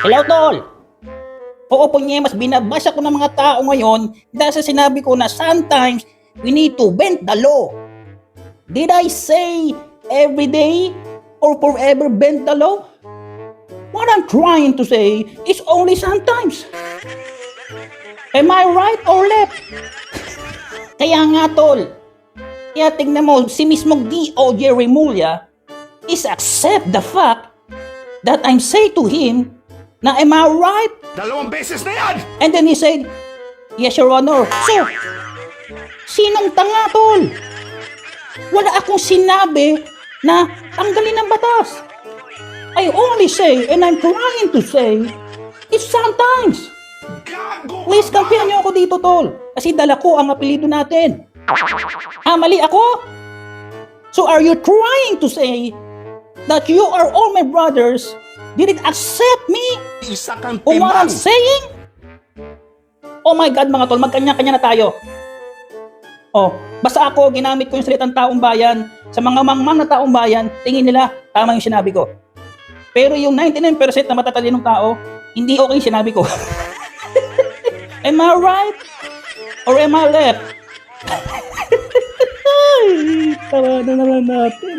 Hello, tol! Oo po niya, mas binabasa ko ng mga tao ngayon dahil sa sinabi ko na sometimes we need to bend the law. Did I say every day or forever bend the law? What I'm trying to say is only sometimes. Am I right or left? Kaya nga, tol. Kaya tingnan mo, si mismong D.O.J. Remulla is accept the fact that I'm say to him na am I right? Dalawang beses na yan! And then he said, Yes, Your Honor. So, sinong tanga, tol? Wala akong sinabi na tanggalin ang batas. I only say, and I'm trying to say, it's sometimes. Please, kampihan niyo ako dito, tol. Kasi dala ko ang apelido natin. Ah, mali ako? So are you trying to say that you are all my brothers didn't accept me Isa kang on what I'm saying? Oh my God, mga tol, magkanya-kanya na tayo. Oh, basta ako, ginamit ko yung salitang taong bayan. Sa mga mangmang na taong bayan, tingin nila, tama yung sinabi ko. Pero yung 99% na matatalinong tao, hindi okay yung sinabi ko. am I right? Or am I left? Ay, tawa na naman natin.